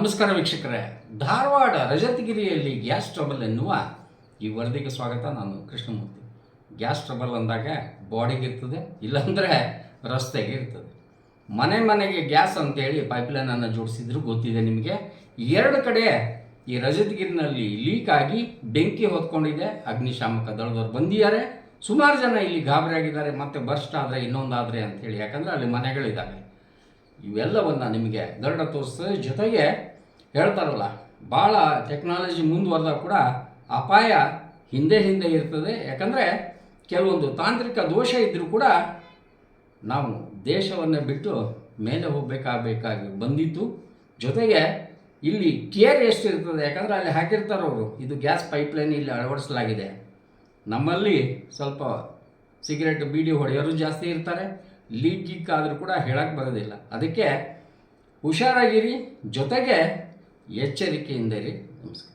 ನಮಸ್ಕಾರ ವೀಕ್ಷಕರೇ. Dharwad ರಜತಗಿರಿಯಲ್ಲಿ gas trouble ಎನ್ನುವ ಈ ವರದಿಗೆ ಸ್ವಾಗತ, ನಾನು ಕೃಷ್ಣಮೂರ್ತಿ. ಗ್ಯಾಸ್ ಟ್ರಬಲ್ ಅಂದಾಗ ಬಾಡಿಗೆ ಇರ್ತದೆ, ಇಲ್ಲಾಂದರೆ ರಸ್ತೆಗೆ ಇರ್ತದೆ. ಮನೆ ಮನೆಗೆ ಗ್ಯಾಸ್ ಅಂತೇಳಿ ಪೈಪ್ಲೈನನ್ನು ಜೋಡಿಸಿದ್ರು, ಗೊತ್ತಿದೆ ನಿಮಗೆ. ಎರಡು ಕಡೆ ಈ ರಜತಗಿರಿನಲ್ಲಿ ಲೀಕ್ ಆಗಿ ಬೆಂಕಿ ಹೊತ್ಕೊಂಡಿದೆ. ಅಗ್ನಿಶಾಮಕ ದಳದವ್ರು ಬಂದಿದ್ದಾರೆ. ಸುಮಾರು ಜನ ಇಲ್ಲಿ ಗಾಬರಿ ಆಗಿದ್ದಾರೆ ಮತ್ತೆ ಬರ್ಸ್ಟ್ ಆದರೆ ಇನ್ನೊಂದಾದರೆ ಅಂತೇಳಿ. ಯಾಕಂದರೆ ಅಲ್ಲಿ ಮನೆಗಳಿದ್ದಾವೆ ಇವೆಲ್ಲವನ್ನು ನಿಮಗೆ ಗರಡ ತೋರಿಸ್ತದೆ ಜೊತೆಗೆ ಹೇಳ್ತಾರಲ್ಲ ಭಾಳ ಟೆಕ್ನಾಲಜಿ ಮುಂದುವರೆದಾಗ ಕೂಡ ಅಪಾಯ ಹಿಂದೆ ಹಿಂದೆ ಇರ್ತದೆ. ಯಾಕಂದರೆ ಕೆಲವೊಂದು ತಾಂತ್ರಿಕ ದೋಷ ಇದ್ದರೂ ಕೂಡ ನಾವು ದೇಶವನ್ನು ಬಿಟ್ಟು ಮೇಲೆ ಹೋಗಬೇಕಾಗಬೇಕಾಗಿ ಬಂದಿತ್ತು ಜೊತೆಗೆ ಇಲ್ಲಿ ಕೇರ್ ಎಷ್ಟಿರ್ತದೆ, ಯಾಕಂದರೆ ಅಲ್ಲಿ ಹಾಕಿರ್ತಾರೆ ಅವರು, ಇದು ಗ್ಯಾಸ್ ಪೈಪ್ಲೈನ್ ಇಲ್ಲಿ ಅಳವಡಿಸಲಾಗಿದೆ. ನಮ್ಮಲ್ಲಿ ಸ್ವಲ್ಪ ಸಿಗರೆಟ್ ಬೀಡಿ ಹೊಡೆಯೋರು ಜಾಸ್ತಿ ಇರ್ತಾರೆ ಲೀಕ್ ಗೀಕ್ ಆದರೂ ಕೂಡ ಹೇಳಕ್ಕೆ ಬರೋದಿಲ್ಲ. ಅದಕ್ಕೆ ಹುಷಾರಾಗಿರಿ, ಜೊತೆಗೆ ಎಚ್ಚರಿಕೆಯಿಂದ ಇರಿ ನಮಸ್ಕಾರ.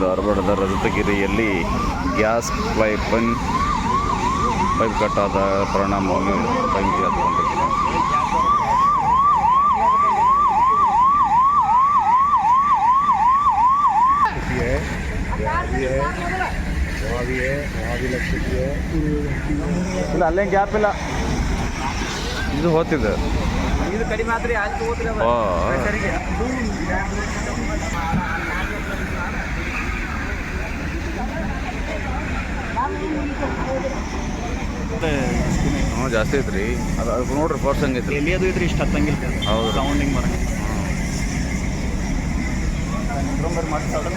ಧಾರವಾಡದ ರಜತಗಿರಿಯಲ್ಲಿ ಗ್ಯಾಸ್ ಪೈಪನ್ ಪೈಪ್ ಕಟ್ಟಾದ ಪರಿಣಾಮವಾಗಿ ತಂಗಿ ಹತ್ಕೊಂಡಿದ್ದೀನಿ ಇಲ್ಲ ಅಲ್ಲೇ ಗ್ಯಾಪ್ ಇಲ್ಲ ಇದು ಹೋಗ್ತಿದೆ ಇದು ಕಡಿಮೆ ಆದ್ರೆ ಜಾಸ್ತಿ ಐತ್ರಿ. ಅದು ಅದು ನೋಡ್ರಿ ಫೋರ್ಸ್ ಹಂಗೈತ್ರಿ ಎಲ್ಲಿ ಅದು ಇದ್ರೆ ಇಷ್ಟು ಹತ್ತಂಗಿಲ್ಲ ಹೌದು. ಸೌಂಡಿಂಗ್ ಬರಂಗ ಮತ್ತೆ ಸಡನ್